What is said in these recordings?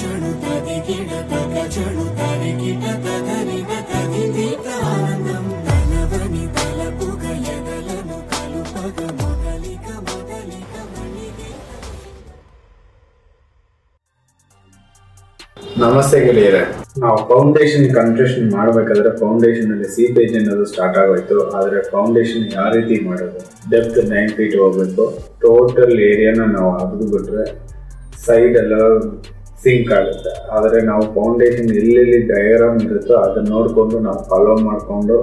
ಚಣು ತದಿ ಗಿಡ ತಗ ತರಿ ಗಿಡ ತದರಿನ ತದಿ ದೀತ ಆನಂದಂ ಧನವನಿ ತಲಪುಗ ಎದಲನು ಕಲುಪಗ ಮೊದಲಿಕ ಮೊದಲಿಕ ಮಣಿಗೆ. ನಮಸ್ತೆ ಗೆಳೆಯರೆ. ನಾವು ಫೌಂಡೇಶನ್ ಕನ್ಸ್ಟ್ರಕ್ಷನ್ ಮಾಡಬೇಕಾದ್ರೆ ಫೌಂಡೇಶನ್ ಅಲ್ಲಿ ಸೀಪೇಜ್ ಅನ್ನೋದು ಸ್ಟಾರ್ಟ್ ಆಗೋಯ್ತು. ಆದರೆ ಫೌಂಡೇಶನ್ ಯಾವ ರೀತಿ ಮಾಡೋದು? ಡೆಪ್ತ್ ನೈನ್ ಫೀಟ್ ಹೋಗ್ಬೇಕು. ಟೋಟಲ್ ಏರಿಯಾನ ನಾವು ಬಿಟ್ರೆ ಸೈಡ್ ಎಲ್ಲ ಸಿಂಕ್ ಆಗುತ್ತೆ. ಆದರೆ ನಾವು ಫೌಂಡೇಶನ್ ಎಲ್ಲೆಲ್ಲಿ ಡಯಾಗ್ರಾಮ್ ಇರುತ್ತೋ ಅದನ್ನ ನೋಡಿಕೊಂಡು ನಾವು ಫಾಲೋ ಮಾಡಿಕೊಂಡು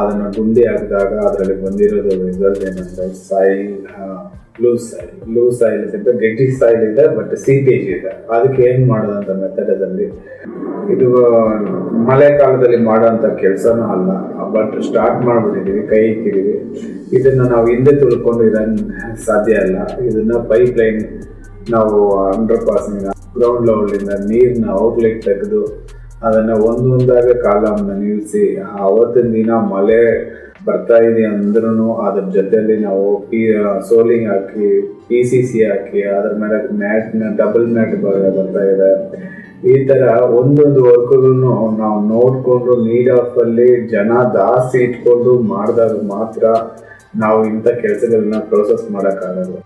ಅದನ್ನು ಗುಂಡಿ ಹಾಕಿದಾಗ ಅದರಲ್ಲಿ ಬಂದಿರೋದು ರಿಸಲ್ಟ್ ಏನಂದ್ರೆ soil loose soil loose soil ಅಂತ ಗಟ್ಟಿ ಸಾಯಿಲ್ ಇದೆ ಬಟ್ ಸೀಟೇಜ್ ಇದೆ. ಅದಕ್ಕೆ ಏನು ಮಾಡೋದಂತ ಮೆಥಡದಲ್ಲಿ ಇದು ಮಳೆಗಾಲದಲ್ಲಿ ಮಾಡೋಂಥ ಕೆಲಸನೂ ಅಲ್ಲ. ಬಟ್ ಸ್ಟಾರ್ಟ್ ಮಾಡಿಬಿಟ್ಟಿದ್ದೀವಿ ಕೈ ಇಕ್ಕಿದ್ದೀವಿ ಇದನ್ನು ನಾವು ಹಿಂದೆ ತುಳ್ಕೊಂಡು ಇರೋ ಸಾಧ್ಯ ಅಲ್ಲ ಇದನ್ನು ಪೈಪ್ ಲೈನ್ ನಾವು ಅಂಡರ್ ಪಾಸಿಂಗ್ ಗ್ರೌಂಡ್ ಲೆವೆಲಿಂದ ನೀರನ್ನ ಔಟ್ಲೆಟ್ ತೆಗೆದು ಅದನ್ನ ಒಂದೊಂದಾಗ ಕಾಲಮ್ನ ನಿಲ್ಲಿಸಿ ಅವತ್ತಿನ ದಿನ ಮಳೆ ಬರ್ತಾ ಇದೆ ಅಂದ್ರೂ ಅದ್ರ ಜೊತೆಯಲ್ಲಿ ನಾವು ಪಿ ಸೋಲಿಂಗ್ ಹಾಕಿ ಪಿ ಸಿ ಸಿ ಹಾಕಿ, ಅದ್ರ ಮೇಲೆ ಮ್ಯಾಟ್ನ, ಡಬಲ್ ಮ್ಯಾಟ್ ಬರ್ತಾ ಇದೆ. ಈ ತರ ಒಂದೊಂದು ವರ್ಕ್ಗಳನ್ನು ನಾವು ನೋಡ್ಕೊಂಡು ನೀಡ್ ಆಫ್ ಅಲ್ಲಿ ಜನ ಜಾಸ್ತಿ ಇಟ್ಕೊಂಡು ಮಾಡಿದಾಗ ಮಾತ್ರ ನಾವು ಇಂಥ ಕೆಲಸಗಳನ್ನ ಪ್ರೊಸೆಸ್ ಮಾಡೋಕ್ಕಾಗಲ್ಲ.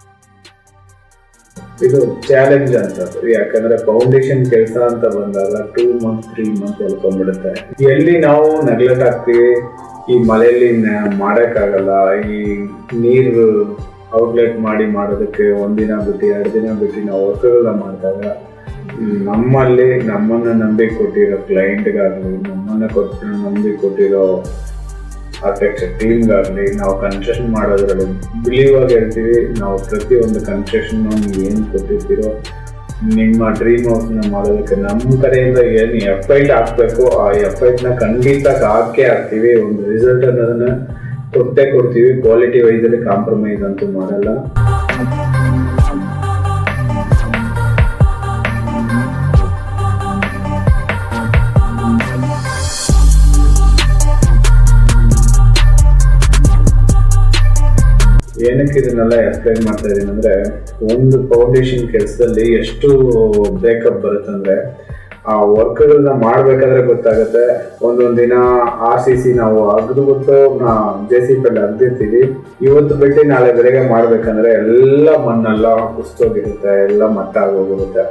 ಇದು ಚಾಲೆಂಜ್ ಅಂತ. ಯಾಕಂದ್ರೆ ಫೌಂಡೇಶನ್ ಕೆಲಸ ಅಂತ ಬಂದಾಗ ಟೂ ಮಂತ್ ತ್ರೀ ಮಂತ್ ಹೇಳ್ಕೊಂಡ್ಬಿಡುತ್ತೆ ಎಲ್ಲಿ ನಾವು ನೆಗ್ಲೆಕ್ಟ್ ಆಗ್ತೀವಿ, ಈ ಮಳೆಯಲ್ಲಿ ಮಾಡಕ್ಕಾಗಲ್ಲ, ಈ ನೀರು ಔಟ್ಲೆಟ್ ಮಾಡಿ ಮಾಡೋದಕ್ಕೆ ಒಂದಿನ ಬಿಟ್ಟು, ಎರಡು ದಿನ ಬಿಟ್ಟು ನಾವು ವರ್ಕ್ಗಳನ್ನ ಮಾಡಿದಾಗ, ನಮ್ಮಲ್ಲಿ ನಮ್ಮನ್ನ ನಂಬಿ ಕೊಟ್ಟಿರೋ ಕ್ಲೈಂಟ್ಗಾಗಲಿ ನಮ್ಮನ್ನ ಕೊಟ್ಟು ನಂಬಿ ಕೊಟ್ಟಿರೋ ಆರ್ಕಿಟೆಕ್ಚರ್ ಆಗಲಿ ನಾವು ಕನ್ಸ್ಟ್ರಕ್ಷನ್ ಮಾಡೋದ್ರಲ್ಲಿ ಬಿಲೀವ್ ಆಗಿ ಹೇಳ್ತೀವಿ ನಾವು ಪ್ರತಿಯೊಂದು ಕನ್ಸೆಷನ್ ನೀವು ಏನು ಕೊಟ್ಟಿರ್ತೀರೋ, ನಿಮ್ಮ ಡ್ರೀಮ್ ಹೌಸ್ನ ಮಾಡೋದಕ್ಕೆ ನಮ್ಮ ಕಡೆಯಿಂದ ಏನು ಎಫೈಟ್ ಹಾಕ್ಬೇಕು, ಆ ಎಫೈಟ್ನ ಖಂಡಿತ ಹಾಕೇ ಹಾಕ್ತೀವಿ. ಒಂದು ರಿಸಲ್ಟ್ ಅನ್ನೋದನ್ನ ಕೊಟ್ಟೇ ಕೊಡ್ತೀವಿ. ಕ್ವಾಲಿಟಿ ವೈಸಲ್ಲಿ ಕಾಂಪ್ರಮೈಸ್ ಅಂತೂ ಮಾಡಲ್ಲ. ಏನಕ್ಕೆ ಇದನ್ನೆಲ್ಲ ಎಕ್ಸ್ಪ್ಲೈನ್ ಮಾಡ್ತಾ ಇದ್ದೀನಿ ಅಂದರೆ, ಒಂದು ಫೌಂಡೇಶನ್ ಕೆಲಸದಲ್ಲಿ ಎಷ್ಟು ಬ್ರೇಕಪ್ ಬರುತ್ತಂದ್ರೆ ಆ ವರ್ಕ್ಗಳನ್ನ ಮಾಡಬೇಕಾದ್ರೆ ಗೊತ್ತಾಗುತ್ತೆ. ಒಂದೊಂದು ದಿನ ಆರ್ ಸಿ ಸಿ ನಾವು ಅಗ್ದು ಗೊತ್ತು ಜೆ ಸಿ ಪಿ ಅಗ್ದಿರ್ತೀವಿ. ಇವತ್ತು ಬಿಟ್ಟು ನಾಳೆ ಬೆಳಗ್ಗೆ ಮಾಡ್ಬೇಕಂದ್ರೆ ಎಲ್ಲ ಮಣ್ಣೆಲ್ಲ ಕುಸ್ತೋಗಿರುತ್ತೆ ಎಲ್ಲ ಮಟ್ಟ ಆಗೋಗಿರುತ್ತೆ.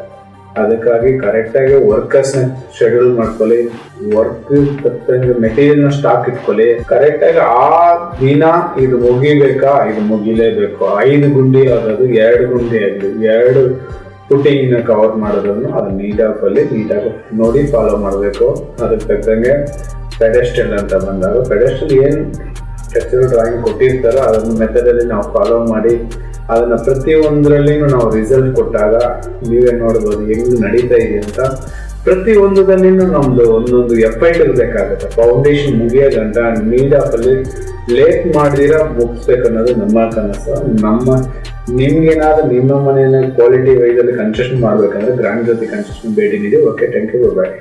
ಅದಕ್ಕಾಗಿ ಕರೆಕ್ಟಾಗಿ ವರ್ಕರ್ಸ್ನ ಶೆಡ್ಯೂಲ್ ಮಾಡ್ಕೊಳ್ಳಿ. ವರ್ಕ್ ತಕ್ಕಂಗೆ ಮೆಟೀರಿಯಲ್ನ ಸ್ಟಾಕ್ ಇಟ್ಕೊಳ್ಳಿ. ಕರೆಕ್ಟಾಗಿ ಆ ದಿನ ಇದು ಮುಗಿಬೇಕಾ? ಇದು ಮುಗಿಲೇಬೇಕು. ಐದು ಗುಂಡಿ ಆಗೋದು ಎರಡು ಗುಂಡಿ ಆಗಲಿ, ಎರಡು ಪುಟಿಂಗ್ನ ಕವರ್ ಮಾಡೋದನ್ನು ಅದು ನೀಟಾಗಿ ನೀಟಾಗಿ ನೋಡಿ ಫಾಲೋ ಮಾಡಬೇಕು. ಅದಕ್ಕೆ ತಕ್ಕಂಗೆ ಪೆಡೆಸ್ಟಲ್ ಅಂತ ಬಂದಾಗ ಪೆಡೆಸ್ಟಲ್ ಏನು ಸ್ಟ್ರಕ್ಚರಲ್ ಡ್ರಾಯಿಂಗ್ ಕೊಟ್ಟಿರ್ತಾರೋ ಅದನ್ನು ಮೆಥಡಲ್ಲಿ ನಾವು ಫಾಲೋ ಮಾಡಿ ಅದನ್ನ ಪ್ರತಿಯೊಂದರಲ್ಲಿನೂ ನಾವು ರಿಸಲ್ಟ್ ಕೊಟ್ಟಾಗ ನೀವೇ ನೋಡ್ಬೋದು ಹೆಂಗ್ ನಡೀತಾ ಇದೆ ಅಂತ. ಪ್ರತಿ ಒಂದದಲ್ಲಿನೂ ನಮ್ದು ಒಂದೊಂದು ಎಫೈಟ್ ಇರಬೇಕಾಗುತ್ತೆ. ಫೌಂಡೇಶನ್ ಮುಗಿಯೋ ಗಂಟ ಅಲ್ಲಿ ಲೇಟ್ ಮಾಡಿದಿರ ಮುಗಿಸ್ಬೇಕು ಅನ್ನೋದು ನಮ್ಮ ಕನಸು. ನಮ್ಮ ನಿಮ್ಗೇನಾದ್ರೂ ನಿಮ್ಮ ಮನೆಯ ಕ್ವಾಲಿಟಿ ವೈಸಲ್ಲಿ ಕನ್ಸ್ಟ್ರಕ್ಷನ್ ಮಾಡ್ಬೇಕಂದ್ರೆ ಗ್ರಾಂಡ್ ಜೊತೆ ಕನ್ಸ್ಟ್ರಕ್ಷನ್ ಭೇಟಿ ನೀಡಿ ಓಕೆ ಥ್ಯಾಂಕ್ ಯು ಬಾಯ್